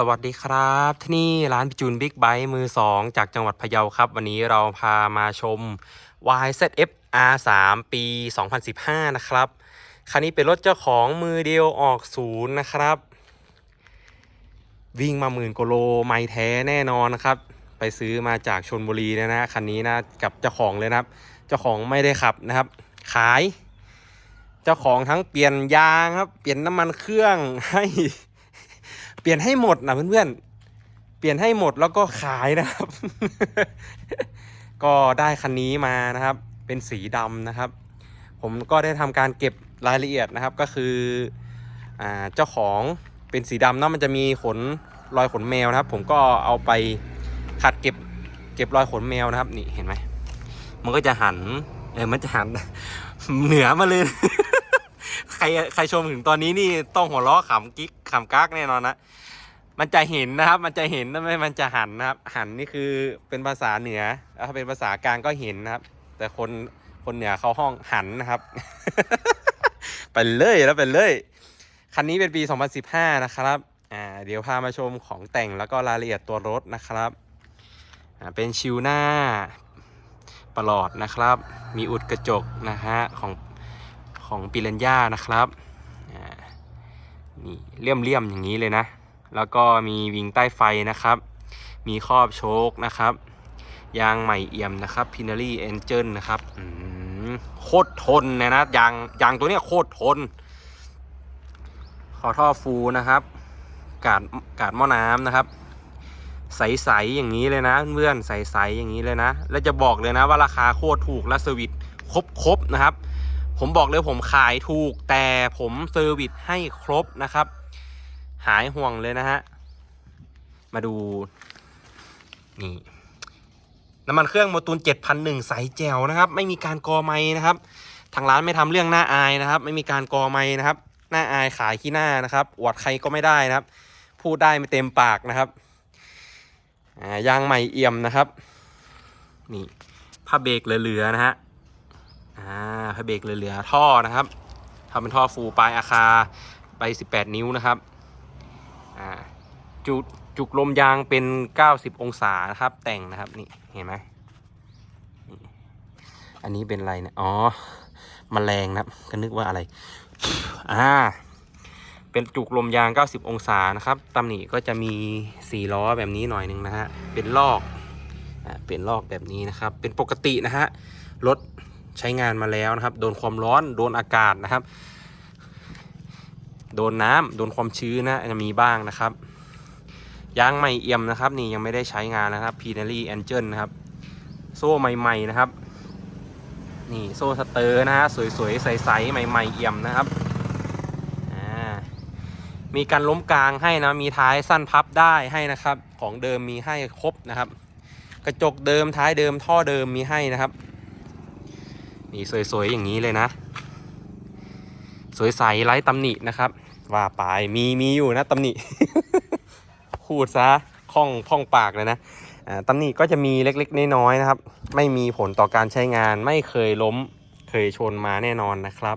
สวัสดีครับ ที่นี่ร้านพิจูนบิ๊กไบค์มือ 2 จากจังหวัดพะเยาครับ วันนี้เราพามาชม YZF R3 ปี 2015 นะครับคันนี้เป็นรถเจ้าของมือเดียวออกศูนย์นะครับ วิ่งมาหมื่นกโลไม่แท้แน่นอนนะครับ ไปซื้อมาจากชนบุรีนะนะคันนี้นะกับเจ้าของเลยนะครับ เจ้าของไม่ได้ขับนะครับ ขาย เจ้าของทั้งเปลี่ยนยางครับ เปลี่ยนน้ำมันเครื่องให้ ปลี่ยนให้หมดนะเพื่อนๆ เปลี่ยนให้หมดแล้วก็ขายนะครับ ก็ได้คันนี้มานะครับ เป็นสีดำนะครับ ผมก็ได้ทำการเก็บรายละเอียดนะครับ ก็คืออเจ้าของเป็นสีดำเนาะมันจะมีขนรอยขนแมวนะครับ ผมก็เอาไปขัดเก็บเก็บรอยขนแมวนะครับ นี่เห็นไหมมันก็จะหันเออมันจะหันเหนือมาเลยใครใครชมถึงตอนนี้นี่ต้องหัวเราะขำกิ๊กขำกักแน่นอนนะ มันจะเห็นนะครับ มันจะเห็นไม่มันจะหันนะครับ หันนี่คือเป็นภาษาเหนือถ้าเป็นภาษากลางก็เห็นนะครับ แต่คนคนเหนือเขาห้องหันนะครับ ไปเลยแล้วไปเลย คันนี้เป็นปี 2015 นะครับอ่าเดี๋ยวพามาชมของแต่งแล้วก็รายละเอียดตัวรถนะครับอ่าเป็นชิวหน้าประหลอดนะครับ มีอุดกระจกนะฮะของของปิรันย่านะครับอ่านี่เลี่ยมเลี่ยมๆอย่างนี้เลยนะ แล้วก็มีวิงใต้ไฟนะครับ มีครอบโชคนะครับ ยางใหม่เอี่ยมนะครับพินารีเอนเจิลนะครับโคตรทนเลยนะยางยางตัวเนี้ยโคตรทน ขอท่อฟูนะครับ กาดกาดหม้อน้ำนะครับ ใสๆอย่างนี้เลยนะเพื่อนใสๆอย่างนี้เลยนะ แล้วจะบอกเลยนะว่าราคาโคตรถูกและเซอร์วิสครบๆนะครับผมบอกเลยผมขายถูกแต่ผมเซอร์วิสให้ครบนะครับ หายห่วงเลยนะฮะ มาดู นี่น้ำมันเครื่องโมตูน7,001ใสแจ๋วนะครับ ไม่มีการกอไม้นะครับ ทางร้านไม่ทำเรื่องหน้าอายนะครับ ไม่มีการกอไม้นะครับ หน้าอายขายขี้หน้านะครับอวดใครก็ไม่ได้นะครับ พูดได้ไม่เต็มปากนะครับยางใหม่เอี่ยมนะครับนี่ผ้าเบรกเหลือๆนะฮะอ่าผ้าเบรกเหลือๆท่อนะครับทำเป็นท่อฟูปลายอาคาไป 18 นิ้วนะครับ จุจุกลมยางเป็น 90 องศานะครับ แต่งนะครับนี่เห็นไหมอันนี้เป็นอะไรเนี่ยอ๋อมแมลงนะครับก็นึกว่าอะไรอ่าเป็นจุกลมยาง 90 องศานะครับตำหนิก็จะมีสีล้อแบบนี้หน่อยหนึ่งนะฮะเป็นลอกอ่าเป็นลอกแบบนี้นะครับ เป็นปกตินะฮะรถใช้งานมาแล้วนะครับ โดนความร้อนโดนอากาศนะครับ โดนน้ำโดนความชื้นนะจะมีบ้างนะครับ ยางใหม่เอี่ยมนะครับ นี่ยังไม่ได้ใช้งานนะครับ p ีเนารีแอนเจิลนะครับ โซ่ใหม่ๆนะครับ นี่โซ่สเตอร์นะฮะสวยๆใสๆใหม่ๆเอี่ยมนะครับมีการล้มกลางให้นะ มีท้ายสั้นพับได้ให้นะครับ ของเดิมมีให้ครบนะครับ กระจกเดิมท้ายเดิมท่อเดิมมีให้นะครับ นี่สวยๆอย่างนี้เลยนะ สวยใสไร้ตำหนินะครับ ว่าไปมีมีอยู่นะตำหนิ พูดซะคล่องพ่องปากเลยนะตำหนิก็จะมีเล็กๆน้อยๆนะครับ ไม่มีผลต่อการใช้งานไม่เคยล้มเคยชนมาแน่นอนนะครับ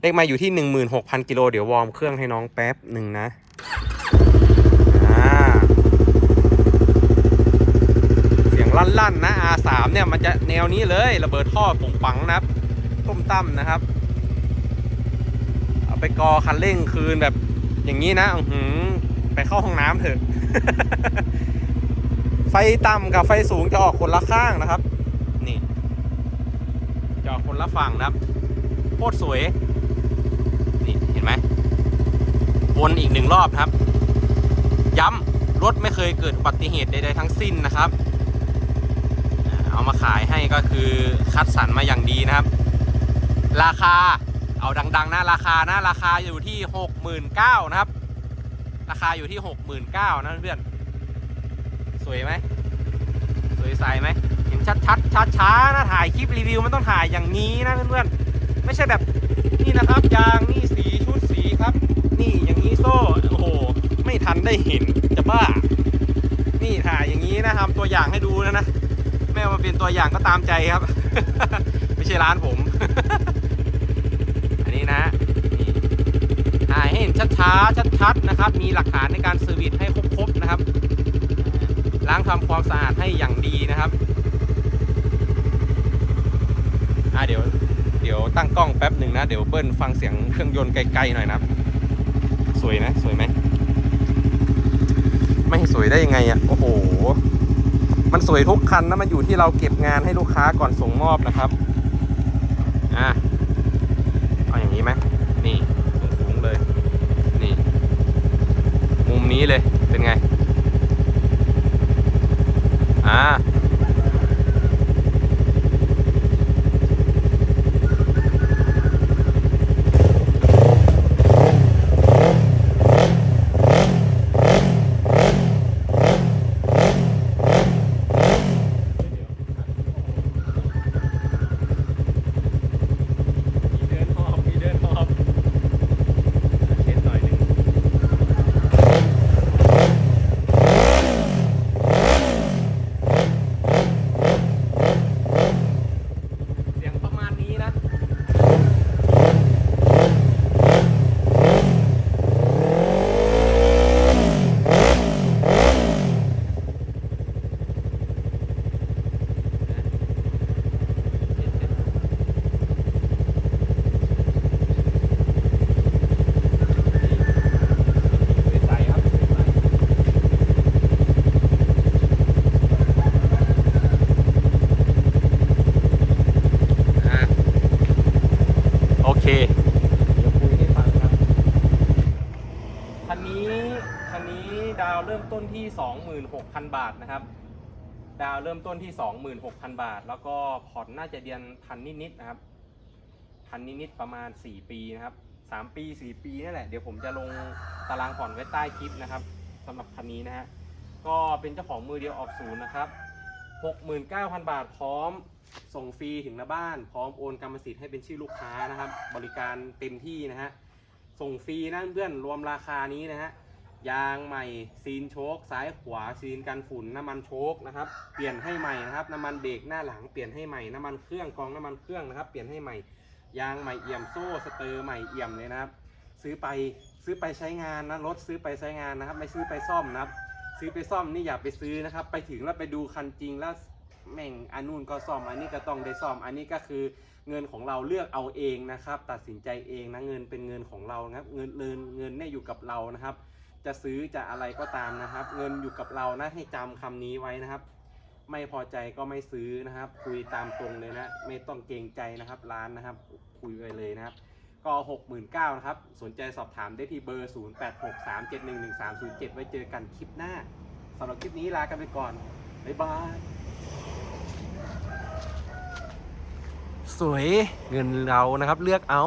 เลขมาอยู่ที่ 16,000กิโลเดี๋ยววอร์มเครื่องให้น้องแป๊บหนึ่งนะเสียงลั่นๆนะ R3 เนี่ยมันจะแนวนี้เลยระเบิดท่อปุงปังนะครับ ต้มตั้มนะครับ ไปกอคันเร่งคืนแบบอย่างนี้นะอื้อหือไปเข้าห้องน้ำเถอะ ไฟต่ำกับไฟสูงจะออกคนละข้างนะครับ นี่จะออกคนละฝั่งนะครับโคตรสวย นี่เห็นไหมวนอีกหนึ่งรอบครับ ย้ำรถไม่เคยเกิดอุบัติเหตุใดๆทั้งสิ้นนะครับ เอามาขายให้ก็คือคัดสรรมาอย่างดีนะครับ ราคา เอาดังๆนะราคานะราคาอยู่ที่หกหมื่นเก้านะครับ ราคาอยู่ที่หกหมื่นเก้านะเพื่อนสวยไหมสวยใสไหมเห็นชัดชัดช้าช้านะถ่ายคลิปรีวิวมันต้องถ่ายอย่างนี้นะเพื่อนๆไม่ใช่แบบนี่นะครับยางนี่สีชุดสีครับ นี่อย่างนี้โซ่โอ้โหไม่ทันได้เห็นจะบ้า นี่ถ่ายอย่างนี้นะทำตัวอย่างให้ดูนะนะแม่เอามาเป็นตัวอย่างก็ตามใจครับ ไม่ใช่ร้านผม นะนี่ถ่ายให้เห็นช้าๆชัดๆนะครับ มีหลักฐานในการเซอร์วิสให้คทำความสะอาดให้อย่างดีนะครับอะเดี๋ยวเดี๋ยวตั้งกล้องแป๊บหนึ่งนะ เดี๋ยวเบิ้ลฟังเสียงเครื่องยนต์ไกลๆหน่อยนะสวยนะสวยไหมไม่สวยได้ยังไงอะ่ะโอ้โห มันสวยทุกคันนะมันอยู่ที่เราเก็บงานให้ลูกค้าก่อนส่งมอบนะครับ อะ เอาอย่างนี้ไหมนี่สูงๆเลย นี่ มุมนี้เลยเป็นไง อ่า มีเดินหอบมีเดินหอบเช็ดหน่อยหนึงเสียงประมาณนี้นะ ใส่ครับใส่อะโอ เคเดี๋ยวคุยให้ฟังครับคันนี้คันนี้ดาวเริ่มต้นที่ 26,000 บาทนะครับ ดาวเริ่มต้นที่ 26,000 บาท แล้วก็ผ่อนน่าจะเดือนพันนิดๆนะครับพันนิดๆประมาณ 4 ปีนะครับ 3 ปี 4 ปีนี่นแหละเดี๋ยวผมจะลงตารางผ่อนไว้ใต้คลิปนะครับสำหรับคันนี้นะฮะก็เป็นเจ้าของมือเดียวออกศูนย์นะครับ 69,000 บาทพร้อม ส่งฟรีถึงหน้าบ้าน พร้อมโอนกรรมสิทธิ์ให้เป็นชื่อลูกค้านะครับ บริการเต็มที่นะฮะ ส่งฟรีนะเพื่อนรวมราคานี้นะฮะ ยางใหม่ ซีนโชคซ้ายขวา ซีนกันฝุ่น น้ำมันโชคนะครับ เปลี่ยนให้ใหม่นะครับ น้ำมันเบรกหน้าหลังเปลี่ยนให้ใหม่ น้ำมันเครื่องกองน้ำมันเครื่องนะครับ เปลี่ยนให้ใหม่ ยางใหม่เอี่ยมโซ่ สเตอร์ใหม่เอี่ยมเลยนะครับ ซื้อไปซื้อไปใช้งานนะ รถซื้อไปใช้งานนะครับ ไม่ซื้อไปซ่อมนะครับ ซื้อไปซ่อมนี่อย่าไปซื้อนะครับ ไปถึงแล้วไปดูคันจริงแล้ว แม่งอันนู้นก็ซ่อมอันนี้ก็ต้องได้ซ่อม อันนี้ก็คือเงินของเราเลือกเอาเองนะครับ ตัดสินใจเองนะเงินเป็นเงินของเรานะครับ เงินเงินเงินเนี่ยอยู่กับเรานะครับ จะซื้อจะอะไรก็ตามนะครับ เงินอยู่กับเรานะให้จำคำนี้ไว้นะครับ ไม่พอใจก็ไม่ซื้อนะครับ คุยตามตรงเลยนะ ไม่ต้องเกรงใจนะครับร้านนะครับ คุยไปเลยนะครับก็69,000นะครับ สนใจสอบถามได้ที่เบอร์ 0863711307 ไว้เจอกันคลิปหน้า สำหรับคลิปนี้ลากันไปก่อน บ๊ายบาย สวยเงินเรานะครับ เลือกเอา